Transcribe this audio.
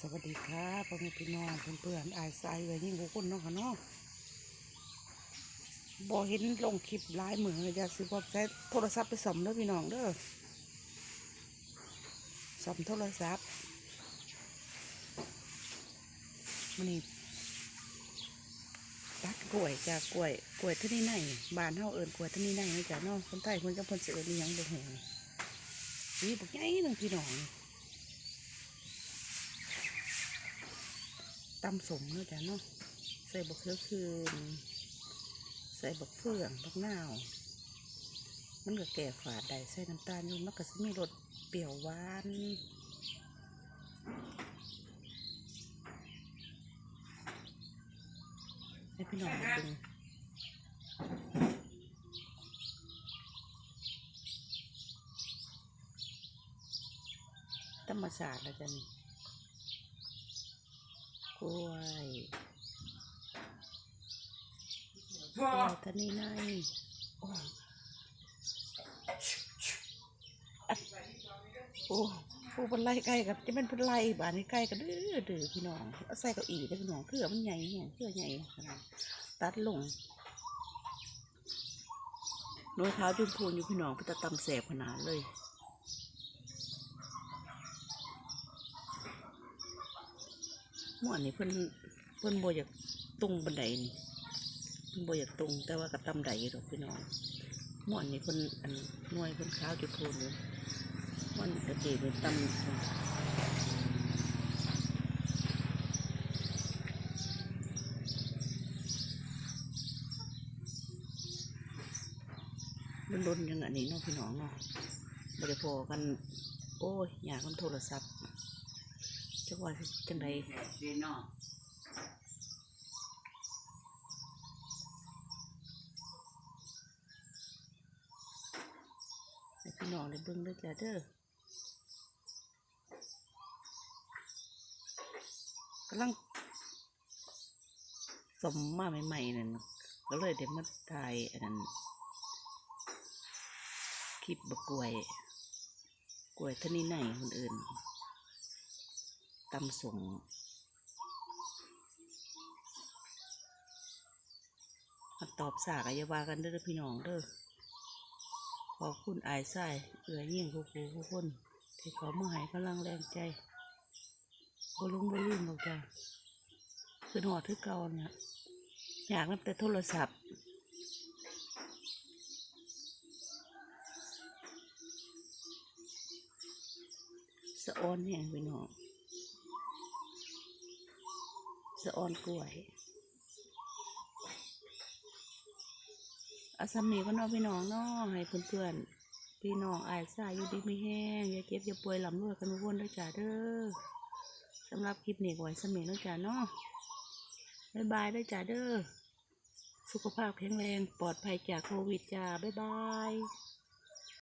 สวัสดีครับพ่อแม่พี่น้องเพื่อนๆไอายสายไว้ยิ่งกว่าคนเนาะค่ะเนาะบอเห็นลงคลิปหลายเหมือจะซื้อพอใช้โทรศัพท์ไปสมเด้อพี่น้องเด้อสมโทรศัพท์มันนี่ตัดกล้วยจากกล้วยกล้วยที่นี่ไหนบ้านเฮาเอิญกล้วยที่นี่ไหนจ๊ะเนาะคนไทยคนจะเพิ่นสิเอิญอีหยังบ่ฮู้นี่บักใหญ่หนึงพี่น้อง ตำสมเนาะจ้ะเนาะใส่บักเขือคืน ใส่บักเฟืองบักนาวมันก็แก่ฝาดได้ใส่น้ำตาลอยู่มันก็สิมีรสเปรี้ยวหวานให้พี่น้องมาดูธรรมชาติแล้วจ้ะนี่ ล้วยกล้วยทะนีในโอ้อัดโอ้ผู้เป็นไล่ไก่กับจะเป็นเป็นไล่บ้านนี้ไก่กันเด้อเด้อพี่น้องเอาใส่เก้าอี้ได้อพี่น้องเครือมันใหญ่แห้งเครือใหญ่ขนาดตัดลงน้อยเท้าจุนพูนอยู่พี่น้องไปตะตำแสบขนาดเลย ม้อนี่เพิ่นเพิ่นโบอยากตรงบันไดนี่เพิ่นโบอยากตรงแต่ว่าก็ตำไดดอกพี่น้องหม้อนี่เพิ่นอันน่วยเพิ่นขาวจุดโทนเลยหม้อนกระเจเป็นตำมันลนๆยังอันนี้เนาะพี่น้องเนาะบ่ได้พอกัน โอ้ยอยากมันโทรศัพท์ กว่าจังไดพี่น้องได้เบิ่งเด้อจ้าเด้อกำลังสมมาใหม่ๆนั่นก็เลยเดี๋ยวมาถ่ายอันนั้นคลิปบะกล้วย กล้วยทะนี่ไหนคนอื่นำส่งมาตอบสากอยาวากันเด้อพี่น้องเด้อขอบคุณอายไส้เอือยิ่งผู้ผู้ผู้คนที่เขามาให้กำลังแรงใจบลุงบลืมบอกจ้าคือหอดที่เก่าเนี่ยอยากนับแต่โทรศัพท์สะออนแห้งไปหนอง สะออนกล้วยอาสามีก็นอพี่น้องเนาะให้เพื่อนๆพี่น้องอายสายอยู่ดีไม่แห้งอย่าเจ็บอย่าป่วยลำรวยกันทุกคนด้วยจ้าเด้อสำหรับคลิปนี้ก็ไว้สมีแล้วยจ้าเนาะบ๊ายบายด้วยจ้าเด้อสุขภาพแข็งแรงปลอดภัยจากโควิดจ้าบ๊ายบาย